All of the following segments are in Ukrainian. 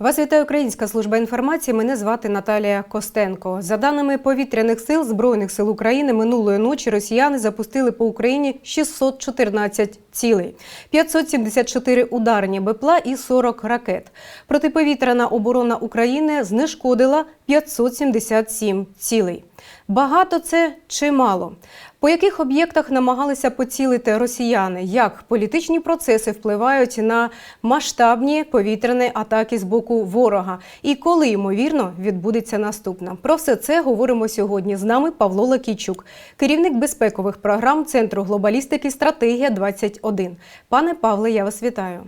Вас вітає Українська служба інформації. Мене звати Наталія Костенко. За даними повітряних сил Збройних сил України, минулої ночі росіяни запустили по Україні 614 цілей, 574 ударні БПЛА і 40 ракет. Протиповітряна оборона України знешкодила 577 цілей. Багато це чи мало? По яких об'єктах намагалися поцілити росіяни? Як політичні процеси впливають на масштабні повітряні атаки з боку ворога? І коли ймовірно відбудеться наступна? Про все це говоримо сьогодні. З нами Павло Лакійчук, керівник безпекових програм Центру глобалістики Стратегія 21 Пане Павле, я вас вітаю.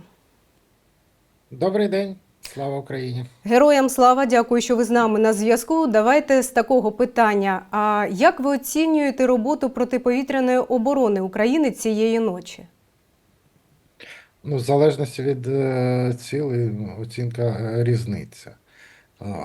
Добрий день, слава Україні. Героям слава, дякую, що ви з нами на зв'язку. Давайте з такого питання. А як ви оцінюєте роботу протиповітряної оборони України цієї ночі? Ну, в залежності від е, цілей, ну, оцінка е, різниця.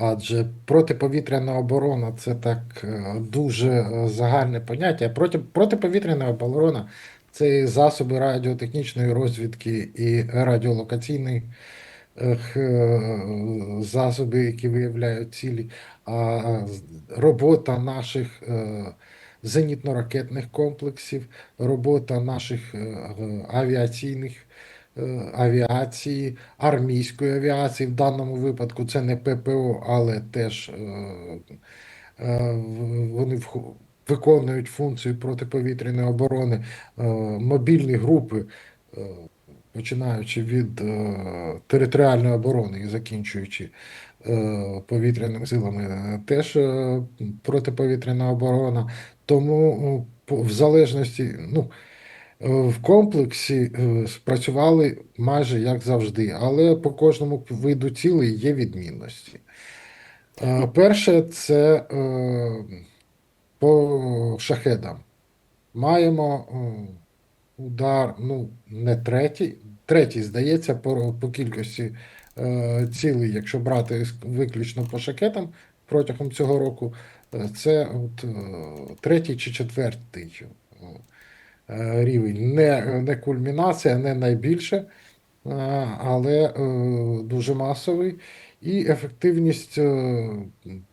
Адже протиповітряна оборона це так е, дуже загальне поняття. Проти, протиповітряна оборона це і засоби радіотехнічної розвідки і радіолокаційних е, засоби, які виявляють цілі, а робота наших е, зенітно-ракетних комплексів, робота наших е, е, авіаційних е, авіації, армійської авіації. В даному випадку це не ППО, але теж е, е, вони виконують функцію протиповітряної оборони, е, мобільні групи. Починаючи від е, територіальної оборони і закінчуючи е, повітряними силами, е, теж е, протиповітряна оборона. Тому е, в залежності, ну, Е, В комплексі спрацювали майже як завжди, але по кожному виду цілей є відмінності. Перше, це по шахедам. Маємо удар, ну, не третій, третій, здається, по, по кількості е, цілей, якщо брати виключно по шахетам протягом цього року, е, це от, е, третій чи четвертий. е, рівень. Не, не кульмінація, не найбільше, е, але е, дуже масовий. І ефективність е,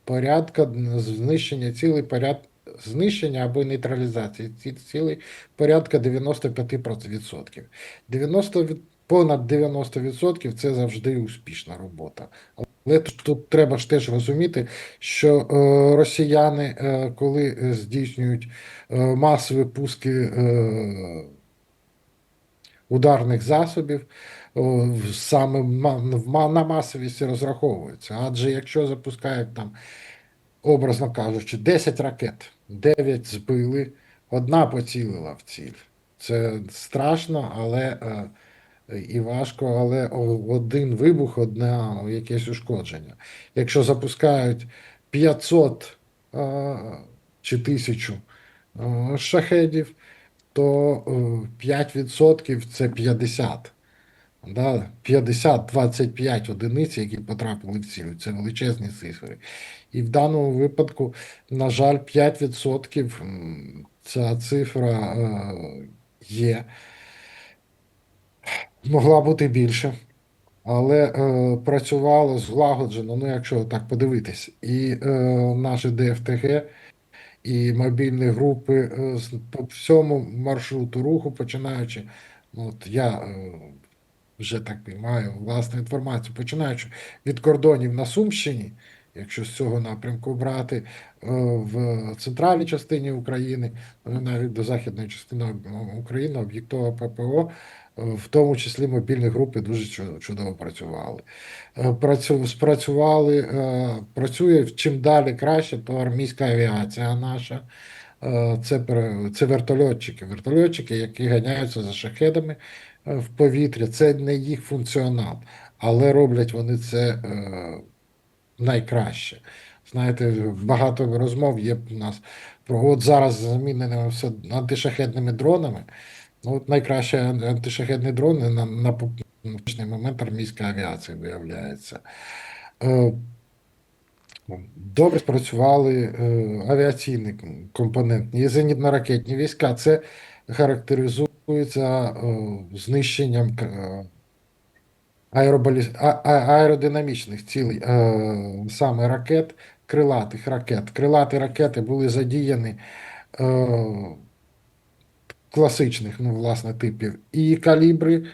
порядка знищення цілей, поряд, знищення або нейтралізації цих цілей порядка 95%. 90, від- понад 90% це завжди успішна робота. Але тут, треба ж теж розуміти, що е, росіяни, е, коли здійснюють е, масові пуски ударних засобів, саме на масовість розраховуються. Адже якщо запускають там, образно кажучи, 10 ракет, 9 збили, одна поцілила в ціль. Це страшно, але е, і важко, але один вибух, одне якесь ушкодження. Якщо запускають 500 е, чи 1000 е, шахедів, то е, 5% це 50. Да? 50-25 одиниць, які потрапили в ціль. Це величезні цифри. І в даному випадку, на жаль, 5% ця цифра е, є. Могла бути більше, але е, працювало злагоджено, ну якщо так подивитись, і е, наші ДФТГ, і мобільні групи е, по всьому маршруту руху, починаючи, ну, от я вже так маю власну інформацію, починаючи від кордонів на Сумщині, якщо з цього напрямку брати, е, в центральній частині України, ну, навіть до західної частини України, об'єктова ППО, е, в тому числі мобільні групи дуже чудово працювали. Е, Працю, спрацювали, працює чим далі краще, то армійська авіація наша. Це, це вертольотчики. Вертольотчики, які ганяються за шахедами в повітря. Це не їх функціонал, але роблять вони це найкраще. Знаєте, багато розмов є у нас про от зараз замінено все антишахедними дронами. Ну, от найкраще ан- антишахедні дрони на, на поточний момент армійська авіація виявляється. Е, Добре спрацювали е, авіаційні ком- компонентні і зенітно-ракетні війська. Це характеризується е, знищенням аеродинамічних цілей, е, саме ракет, крилатих ракет. Крилаті ракети були задіяні е, класичних, ну, власне, типів, і калібри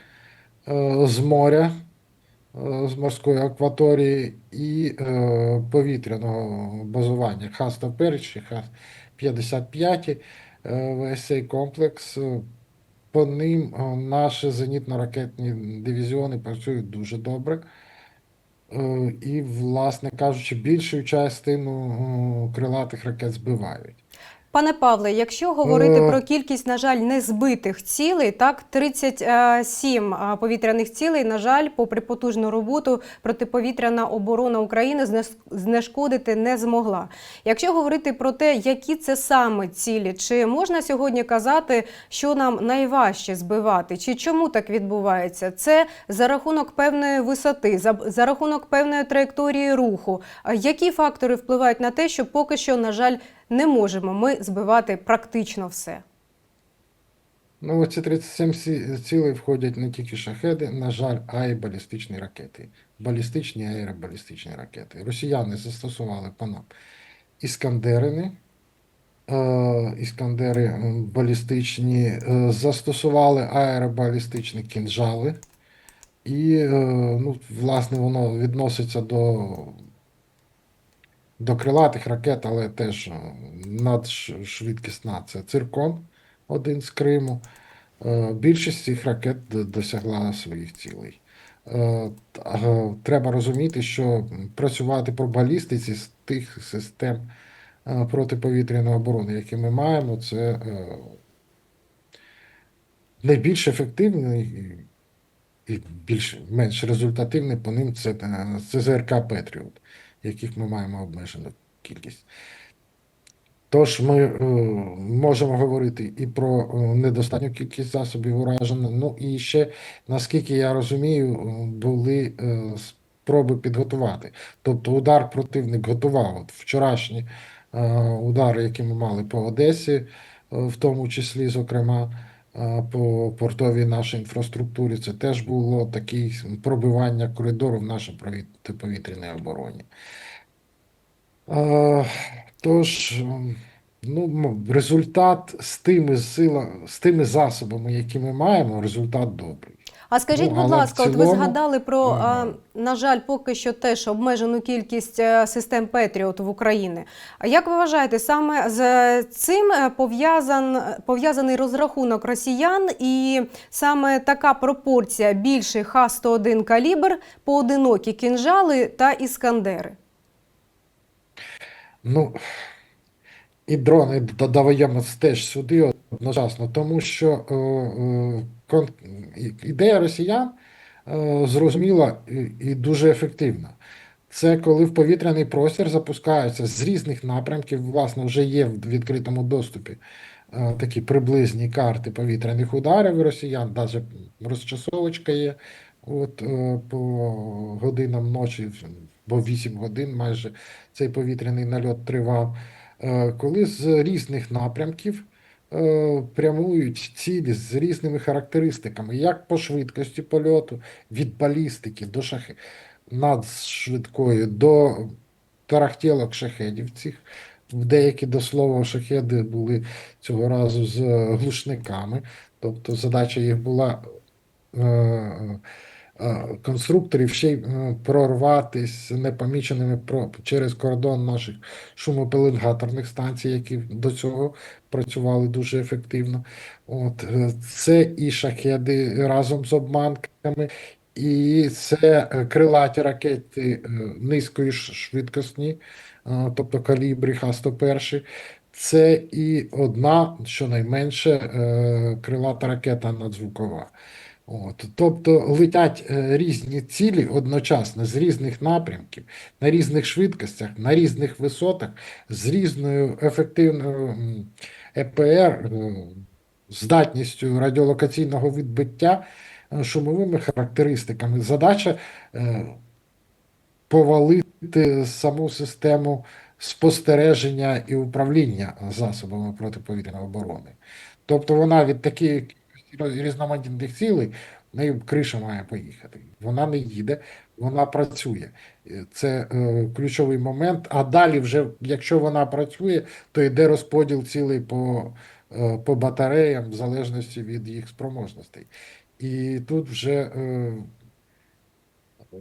е, з моря, з морської акваторії, і повітряного базування Х-101, Х-55. Е, весь цей комплекс. По ним е, наші зенітно-ракетні дивізіони працюють дуже добре. Е, І, власне кажучи, більшу частину е, крилатих ракет збивають. Пане Павле, якщо говорити Е. про кількість, на жаль, незбитих цілей, так 37 а, повітряних цілей, на жаль, попри потужну роботу, протиповітряна оборона України знешкодити не змогла. Якщо говорити про те, які це саме цілі, чи можна сьогодні казати, що нам найважче збивати, чи чому так відбувається? Це за рахунок певної висоти, за, за рахунок певної траєкторії руху. Які фактори впливають на те, що поки що, на жаль, не можемо ми збивати практично все. Ну, 37 ці- цілей входять не тільки шахеди, на жаль, а й балістичні ракети. Балістичні аеробалістичні ракети. Росіяни застосували по нам іскандерини, е, іскандери балістичні, е, застосували аеробалістичні кінжали. І, е, ну, власне, воно відноситься до, до крилатих ракет, але теж е, надшвидкісна. Це циркон, один з Криму. Е, Більшість цих ракет досягла своїх цілей. Е, Треба розуміти, що працювати по балістиці з тих систем протиповітряної оборони, які ми маємо, це найбільш ефективний і- більш менш результативний по ним це ЦЗРК Петріот, яких ми маємо обмежену кількість. Тож ми е, можемо говорити і про е, недостатню кількість засобів ураження. Ну і ще, наскільки я розумію, е, були е, спроби підготувати. Тобто удар противник готував. От вчорашні е, удари, які ми мали по Одесі, е, в тому числі, зокрема, по портовій нашій інфраструктурі, це теж було таке пробивання коридору в нашій повітряній обороні. Тож, ну, результат з тими сила, з тими засобами, які ми маємо, результат добрий. А скажіть, будь ласка, от ви згадали про, а, на жаль, поки що теж обмежену кількість е, систем Петріот в Україні. А як ви вважаєте, саме з цим е, пов'язан, пов'язаний розрахунок росіян і саме така пропорція більший Х-101 калібр, поодинокі кінжали та іскандери? Ну, і дрони додаємо теж сюди одночасно, тому що е, е, ідея росіян е, зрозуміла і, дуже ефективна. Це коли в повітряний простір запускаються з різних напрямків, власне, вже є в відкритому доступі е, такі приблизні карти повітряних ударів росіян, навіть розчасовочка є. От е, по годинам ночі, бо 8 годин майже цей повітряний нальот тривав. Коли з різних напрямків прямують цілі з різними характеристиками, як по швидкості польоту, від балістики до шахи надшвидкої до тарахтілок шахедів цих. Деякі до слова шахеди були цього разу з глушниками, тобто задача їх була е, е, конструкторів ще й е, прорватися непоміченими через кордон наших шумопеленгаторних станцій, які до цього працювали дуже ефективно. От, е, це і шахеди разом з обманками, і це е, крилаті ракети е, низької ш- швидкосні, е, тобто калібри Х-101. Це і одна, щонайменше, е, крилата ракета надзвукова. От, тобто летять е, різні цілі одночасно з різних напрямків, на різних швидкостях, на різних висотах, з різною ефективною ЕПР, е, здатністю радіолокаційного відбиття, е, шумовими характеристиками. Задача повалити саму систему спостереження і управління засобами протиповітряної оборони. Тобто вона від таких різноманітних цілей В неї криша має поїхати. Вона не їде, вона працює. Е, Це е, ключовий момент. А далі, вже, якщо вона працює, то йде розподіл цілий по, е, по батареям, в залежності від їх спроможностей. І тут вже е,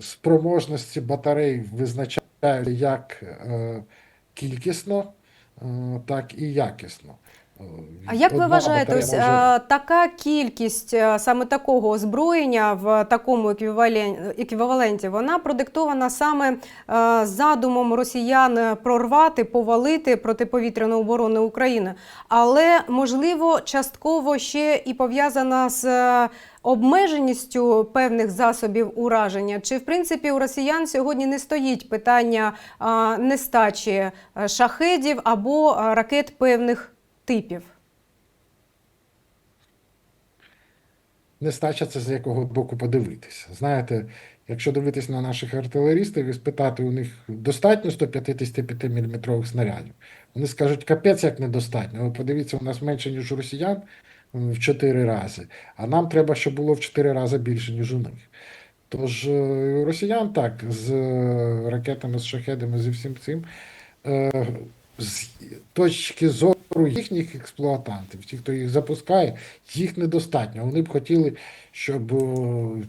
спроможності батарей визначають як е, кількісно, е, так і якісно. А як ви вважаєте, ось може- така кількість саме такого озброєння в такому еквіваленті, вона продиктована саме задумом росіян прорвати, повалити протиповітряну оборону України, але можливо частково ще і пов'язана з обмеженістю певних засобів ураження? Чи в принципі у росіян сьогодні не стоїть питання нестачі шахедів або ракет певних типів? Нестача це з якого боку подивитися. Знаєте, якщо дивитись на наших артилерістів і спитати у них достатньо 155 мм снарядів, вони скажуть, капець як недостатньо. Ви подивіться, у нас менше, ніж у росіян в 4 рази, а нам треба, щоб було в 4 рази більше, ніж у них. Тож е, росіян так, з е, ракетами, з шахедами, зі всім цим. е, З точки зору їхніх експлуатантів, ті, хто їх запускає, їх недостатньо. Вони б хотіли, щоб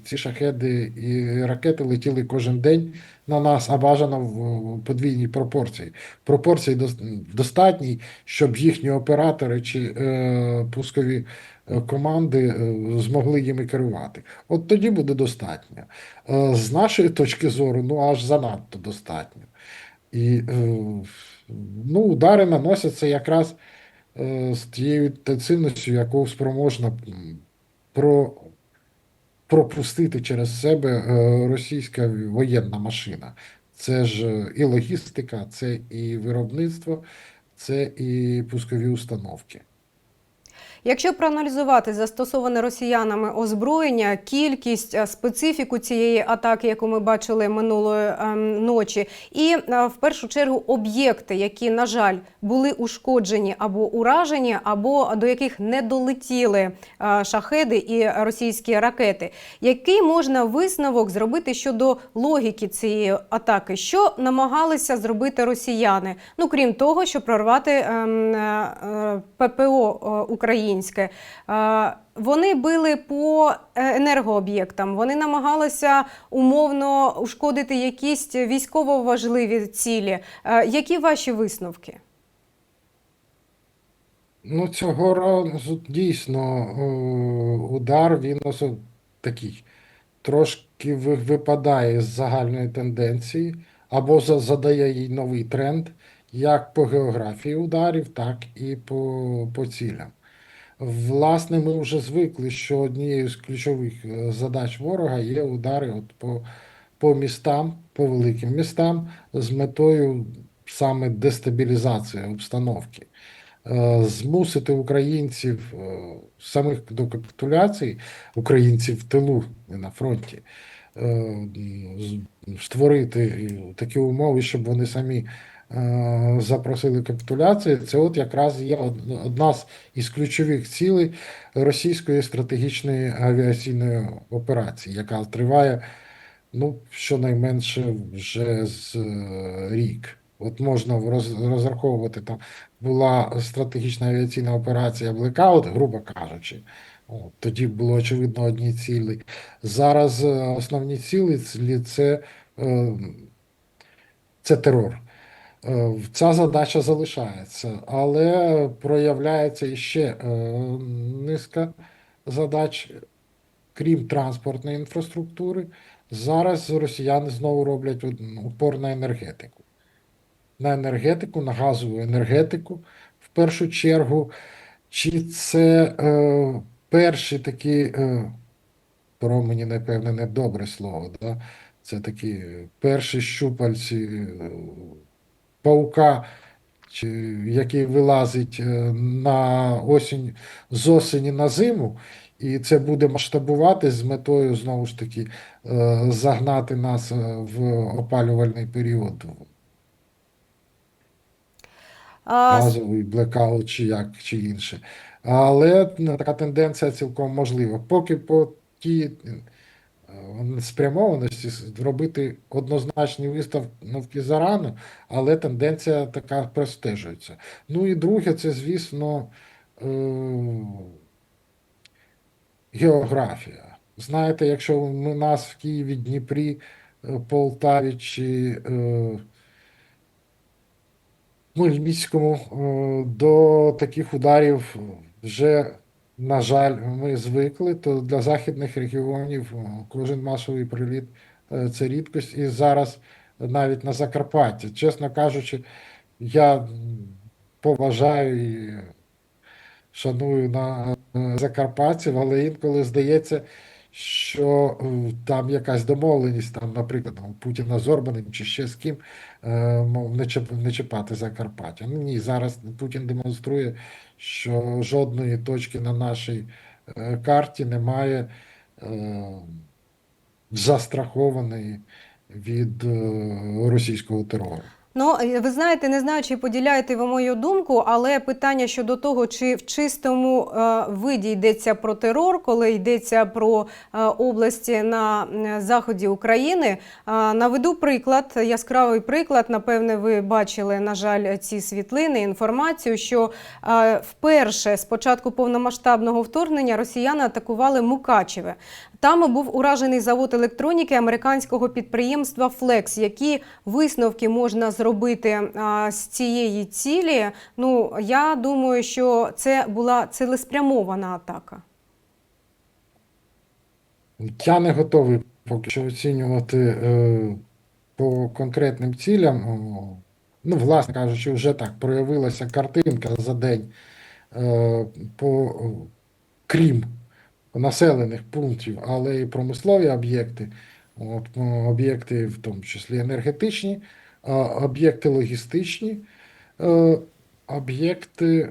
ці шахеди і ракети летіли кожен день на нас, а бажано в подвійній пропорції. Пропорції дос- достатній, щоб їхні оператори чи е, пускові е, команди е, змогли їми керувати. От тоді буде достатньо. Е, з нашої точки зору, ну аж занадто достатньо. І е, ну, удари наносяться якраз е, з тією інтенсивністю, яку спроможна про, пропустити через себе е, російська воєнна машина. Це ж е, і логістика, це і виробництво, це і пускові установки. Якщо проаналізувати застосоване росіянами озброєння, кількість, е, специфіку цієї атаки, яку ми бачили минулої ем, ночі, і е, в першу чергу об'єкти, які, на жаль, були ушкоджені або уражені, або до яких не долетіли е, шахеди і російські ракети, який можна висновок зробити щодо логіки цієї атаки, що намагалися зробити росіяни? Ну крім того, що прорвати ем, ППО е, українське. Вони били по е, енергооб'єктам, вони намагалися умовно ушкодити якісь військово важливі цілі. Які ваші висновки? Ну, цього разу дійсно удар він такий трошки випадає з загальної тенденції, або задає їй новий тренд, як по географії ударів, так і по, по цілям. Власне, ми вже звикли, що однією з ключових е, задач ворога є удари от по, по містам, по великим містам, з метою саме дестабілізації обстановки. Е, Змусити українців е, самих до капітуляції, українців в тилу, не на фронті, створити такі умови, щоб вони самі запросили капітуляції. Це от якраз є одна із ключових цілей російської стратегічної авіаційної операції, яка триває ну, щонайменше вже з е, рік. От можна розраховувати там була стратегічна авіаційна операція Блекаут, грубо кажучи. От, тоді було очевидно одні цілі. Зараз е, основні цілі це, е, це терор. Е, Ця задача залишається, але проявляється іще е, низка задач, крім транспортної інфраструктури. Зараз росіяни знову роблять упор на енергетику. На енергетику, на газову енергетику. В першу чергу, чи це е, перші такі е, промені, напевне, не добре слово, да? це такі перші щупальці е, паука, який вилазить е, на осінь, з осені на зиму, і це буде масштабувати з метою знову ж таки е, загнати нас е, в опалювальний період, газовий блекаут чи як, чи інше. Але така тенденція цілком можлива. Поки по ті е, спрямованості робити однозначні виставки зарано, але тенденція така простежується. Ну і друге, це, звісно, е, географія. Знаєте, якщо ми нас в Києві, Дніпрі, е, Полтаві чи Хмельницькому е, до таких ударів вже, на жаль, ми звикли, то для західних регіонів е, кожен масовий приліт е, це рідкость. І зараз навіть на Закарпатті, чесно кажучи, я поважаю і шаную на е, закарпатців, але інколи здається, що там якась домовленість, там, наприклад, там, Путіна з Орбаним чи ще з ким, мов, не чіпати Закарпаття. Ну ні, зараз Путін демонструє, що жодної точки на нашій е, карті немає е, застрахованої від е, російського терору. Ну, е, ви знаєте, не знаю, чи поділяєте ви мою думку, але питання щодо того, чи в чистому е, виді йдеться про терор, коли йдеться про е, області на заході України. Наведу приклад, яскравий приклад. Напевне, ви бачили, на жаль, ці світлини, інформацію, що вперше з початку повномасштабного вторгнення росіяни атакували Мукачеве. Там був уражений завод електроніки американського підприємства Flex. Які висновки можна зробити з цієї цілі? Ну я думаю, що це була цілеспрямована атака. Я не готовий поки що оцінювати е, по конкретним цілям. Ну, власне кажучи, вже так проявилася картинка за день е, по, крім населених пунктів, але і промислові об'єкти, от, об'єкти, в тому числі енергетичні, об'єкти логістичні, е, об'єкти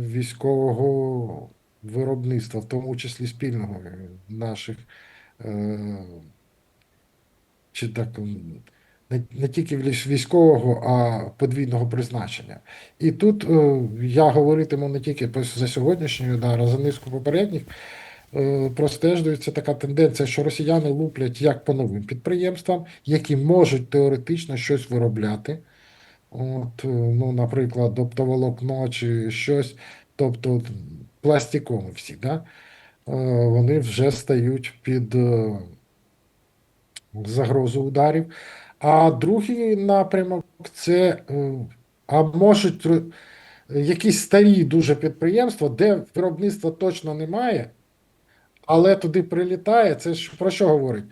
військового виробництва, в тому числі спільного е, наших е, чи так не, тільки військового, а подвійного призначення. І тут е, я говоритиму не тільки за сьогоднішній удар, а за низку попередніх. Е, Простежується така тенденція, що росіяни луплять як по новим підприємствам, які можуть теоретично щось виробляти. От, е, ну, наприклад, оптоволокно чи щось, тобто пластикоми всі, да? Е, вони вже стають під загрозу ударів. А другий напрямок це а можуть якісь старі дуже підприємства, де виробництва точно немає, але туди прилітає. Це ж про що говорить?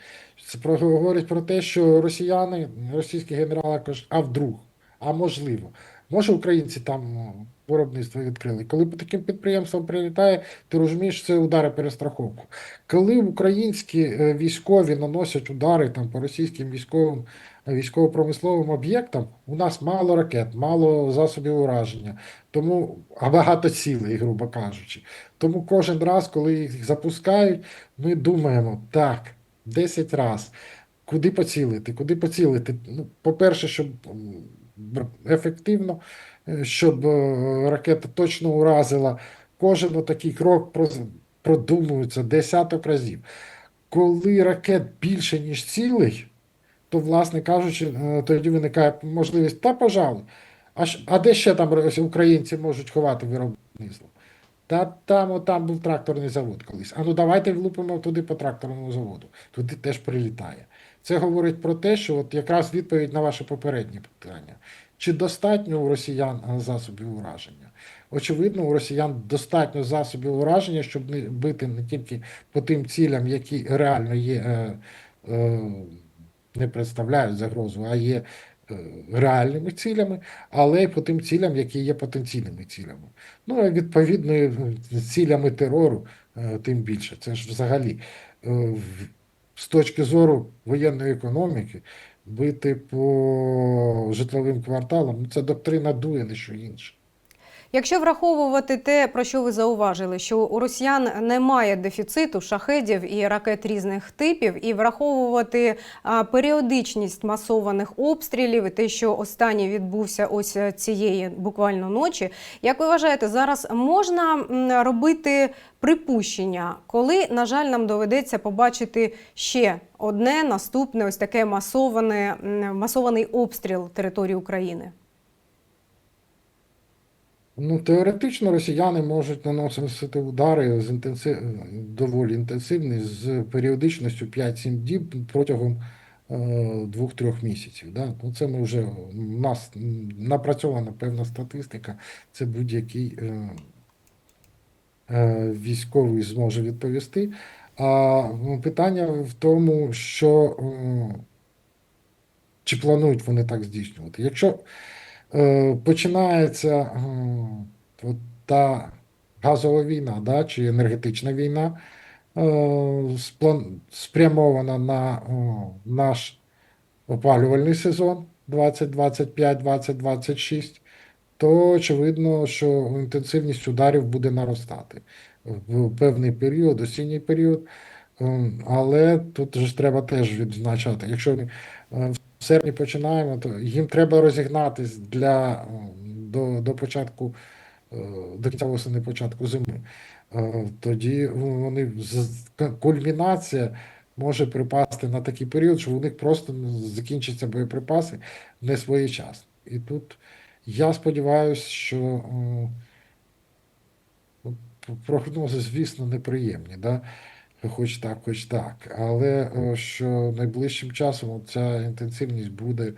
Це про, говорить про те, що росіяни, російські генерали кажуть, а вдруг, а можливо. Може, українці там виробництво відкрили. Коли по таким підприємствам прилітає, ти розумієш, це удари перестраховку. Коли українські е, військові наносять удари там по російським військовим військово-промисловим об'єктам, у нас мало ракет, мало засобів ураження, тому а багато цілей, грубо кажучи. Тому кожен раз, коли їх запускають, ми думаємо, так, 10 раз, куди поцілити, куди поцілити. Ну, по-перше, щоб ефективно, е, щоб е, ракета точно уразила. Кожен такий крок продумується десяток разів. Коли ракет більше, ніж цілей, то, власне кажучи, е, тоді виникає можливість, та пожалуй, а, ж- а де ще там українці можуть ховати виробництво? Та там, там був тракторний завод колись. А ну давайте влупимо туди по тракторному заводу. Туди теж прилітає. Це говорить про те, що от якраз відповідь на ваше попереднє питання. Чи достатньо у росіян засобів ураження? Очевидно, у росіян достатньо засобів ураження, щоб не бити не тільки по тим цілям, які реально є, е, е, не представляють загрозу, а є е, реальними цілями, але й по тим цілям, які є потенційними цілями. Ну, а відповідно, цілями терору, е, тим більше. Це ж взагалі е, з точки зору воєнної економіки бити по житловим кварталам, ну, це доктрина дує, не що інше. Якщо враховувати те, про що ви зауважили, що у росіян немає дефіциту шахедів і ракет різних типів, і враховувати періодичність масованих обстрілів, і те, що останній відбувся ось е, цієї буквально ночі, як ви вважаєте, зараз можна робити припущення, коли, на жаль, нам доведеться побачити ще одне наступне ось таке масоване, масований обстріл території України? Ну, теоретично росіяни можуть наносити удари з інтенсив... доволі інтенсивні з періодичністю 5-7 діб протягом е, 2-3 місяців. Да? Ну, це ми вже у нас напрацьована певна статистика, це будь-який е, е, військовий зможе відповісти. А ну, питання в тому, що е, чи планують вони так здійснювати. Якщо починається е, та газова війна, да, чи енергетична війна, е, спрямована на наш опалювальний сезон 2025-2026, то очевидно, що інтенсивність ударів буде наростати в певний період, осінній період. Ем, Але тут ж треба теж відзначати, якщо е, в серпні починаємо, то їм треба розігнатись для до, до початку е, до кінця осені, початку зими. Е, Тоді вони кульмінація може припасти на такий період, що у них просто закінчаться боєприпаси не своєчасно. І тут я сподіваюся, що прогнози, звісно, неприємні. Да? Хоч так, хоч так. Але е, що найближчим часом ця інтенсивність буде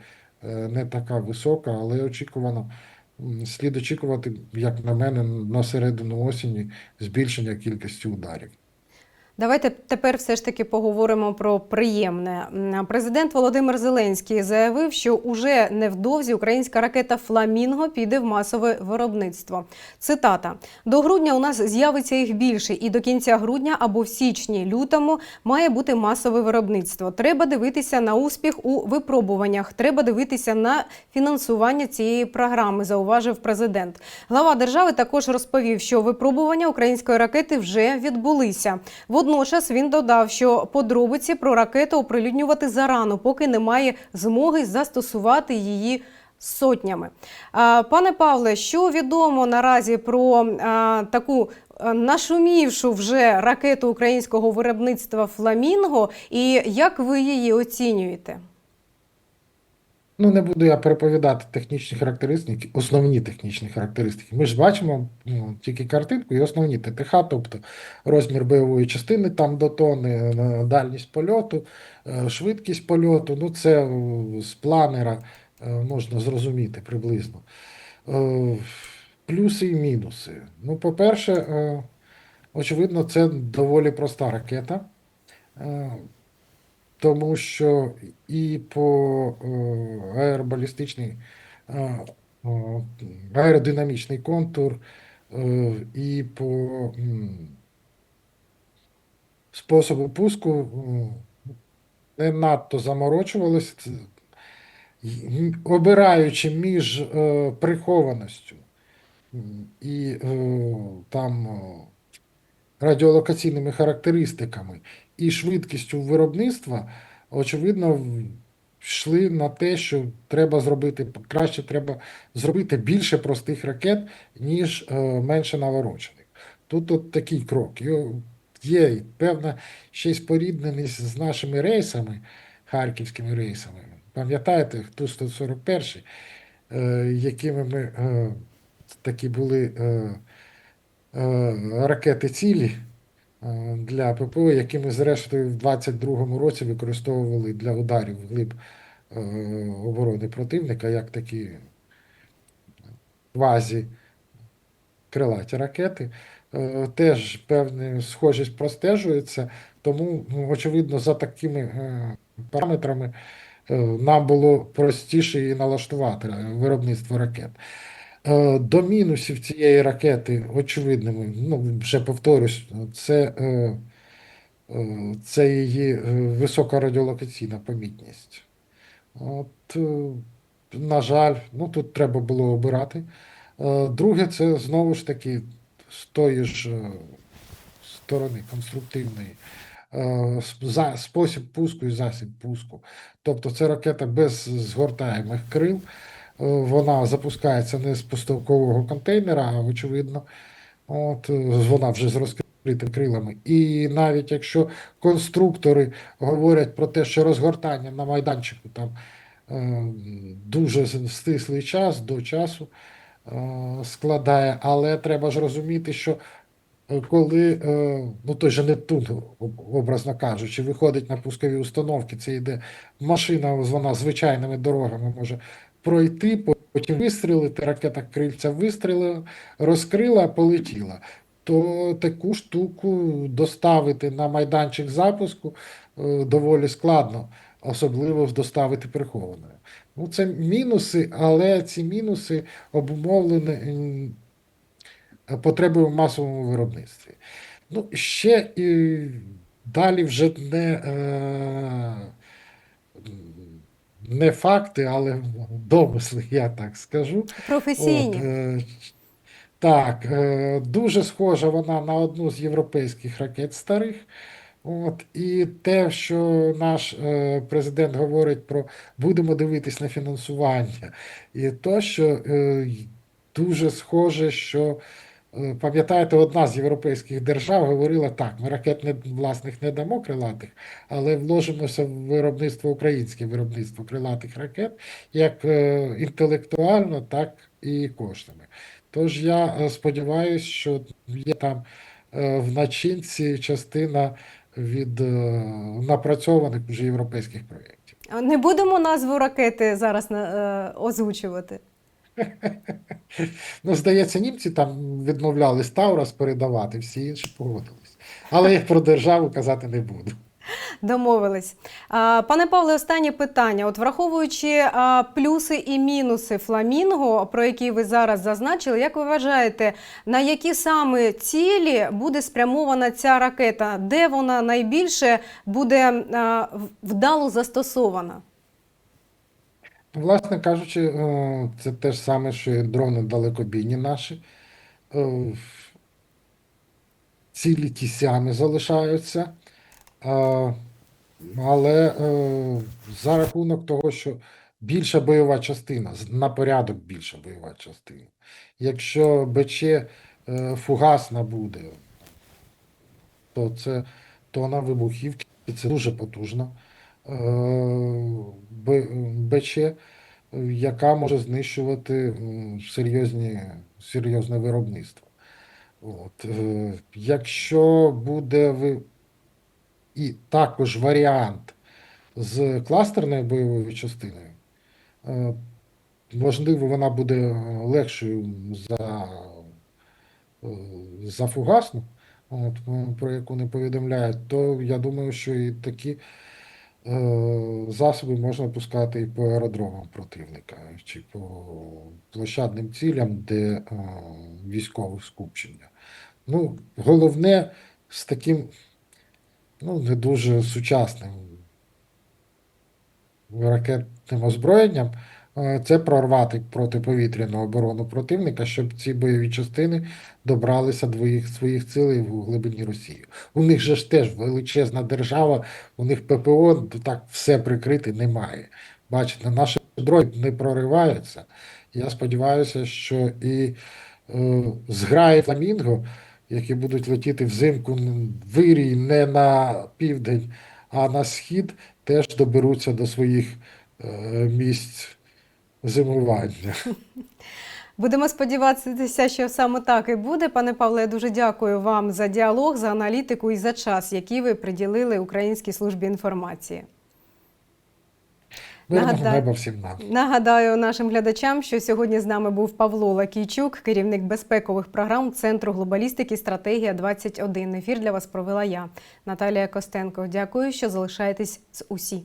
е, не така висока, але очікувано. Слід очікувати, як на мене, на середину осені збільшення кількості ударів. Давайте тепер все ж таки поговоримо про приємне. Президент Володимир Зеленський заявив, що уже невдовзі українська ракета Фламінго піде в масове виробництво. Цитата: до грудня у нас з'явиться їх більше, і до кінця грудня або в січні-лютому має бути масове виробництво. Треба дивитися на успіх у випробуваннях. Треба дивитися на фінансування цієї програми, зауважив президент. Глава держави також розповів, що випробування української ракети вже відбулися. Водночас він додав, що подробиці про ракету оприлюднювати зарано, поки немає змоги застосувати її. Сотнями. Пане Павле, що відомо наразі про таку нашумівшу вже ракету українського виробництва Фламінго, і як ви її оцінюєте? Ну, не буду я переповідати технічні характеристики, основні технічні характеристики. Ми ж бачимо ну, тільки картинку і основні ТТХ, тобто розмір бойової частини там до тони, дальність польоту, е, швидкість польоту. Ну, це з планера е, можна зрозуміти приблизно. Е, Плюси і мінуси. Ну, по-перше, очевидно, це доволі проста ракета. Тому що і по е, аеробалістичний е, аеродинамічний контур, е, і по способу пуску не надто заморочувалися, обираючи між прихованістю і там. радіолокаційними характеристиками і швидкістю виробництва, очевидно, йшли на те, що треба зробити краще, треба зробити більше простих ракет, ніж е, менше наворочених. Тут от такий крок. Є певна ще й спорідненість з нашими рейсами, харківськими рейсами. Пам'ятаєте, Ту-141, е, якими ми е, такі були. Ракети цілі для ППО, які ми зрештою в 22-му році використовували для ударів в глиб е, оборони противника, як такі квазі крилаті ракети. Е, Теж певна схожість простежується, тому, ну, очевидно, за такими е, параметрами е, нам було простіше і налаштувати е, виробництво ракет. Е, До мінусів цієї ракети, очевидними, ну, вже повторюсь, це, е, е, це її висока радіолокаційна помітність. От, на жаль, ну тут треба було обирати. Друге, це знову ж таки з тої ж сторони конструктивної. за- Спосіб пуску і засіб пуску. Тобто це ракета без згортаємих крил. Е, Вона запускається не з поставкового контейнера, а очевидно, от, е, вона вже з розкритими крилами. І навіть якщо конструктори говорять про те, що розгортання на майданчику там е, дуже стислий час до часу складає, але треба ж розуміти, що коли ну той же Нептун, об- образно кажучи, виходить на пускові установки, це йде машина, вона звичайними дорогами може пройти, потім вистрілити, ракета крильця вистрілила, розкрила, полетіла. То таку штуку доставити на майданчик запуску е, доволі складно, особливо доставити прихованою. Ну, це мінуси, але ці мінуси обумовлені потребою в масовому виробництві. Ну, ще і далі вже не, е, не факти, але домисли, я так скажу. Професійні. От, е, так, е, дуже схожа вона на одну з європейських ракет старих. От, і те, що наш е, президент говорить про будемо дивитись на фінансування, і то, що е, дуже схоже, що пам'ятаєте, одна з європейських держав говорила так: ми ракет не, власних не дамо крилатих, але вложимося в виробництво українське виробництво крилатих ракет, як е, інтелектуально, так і коштами. Тож я е, сподіваюся, що є там е, в начинці частина від е, напрацьованих вже європейських проєктів. Не будемо назву ракети зараз е, озвучувати. Ну, здається, німці там відмовлялись Таурас передавати, всі інші погодились. Але я про державу казати не буду. Домовились. Пане Павле, останнє питання. От враховуючи плюси і мінуси фламінго, про які ви зараз зазначили, як ви вважаєте, на які саме цілі буде спрямована ця ракета? Де вона найбільше буде вдало застосована? Власне кажучи, е, це те ж саме, що і дрони далекобійні наші. Е, Цілі ті самі залишаються. Е, Але за рахунок того, що більша бойова частина, на порядок більша бойова частина. Якщо БЧ фугасна буде, то це тона вибухівки, це дуже потужно. Е, БЧ, е, яка може знищувати серйозні, серйозне виробництво. От, е, якщо буде ви... і також варіант з кластерною бойовою частиною, можливо, вона буде легшою за, за фугасну, от, про яку не повідомляють, то я думаю, що і такі засоби можна пускати і по аеродромам противника, чи по площадним цілям, де військове скупчення. Ну, головне з таким ну, не дуже сучасним ракетним озброєнням е, це прорвати протиповітряну оборону противника, щоб ці бойові частини добралися до своїх цілей в глибині Росії. У них же ж теж величезна держава, у них ППО так все прикрити немає. Бачите, наші дрони не прориваються. Я сподіваюся, що і е, зграї фламінго, які будуть летіти взимку вирій не на південь, а на схід, теж доберуться до своїх е, місць зимування. Будемо сподіватися, що саме так і буде. Пане Павле, я дуже дякую вам за діалог, за аналітику і за час, який ви приділили Українській службі інформації. Нагадаю- всім нам. Нагадаю нашим глядачам, що сьогодні з нами був Павло Лакійчук, керівник безпекових програм Центру глобалістики Стратегія 21 Ефір для вас провела я, Наталія Костенко. Дякую, що залишаєтесь з усі.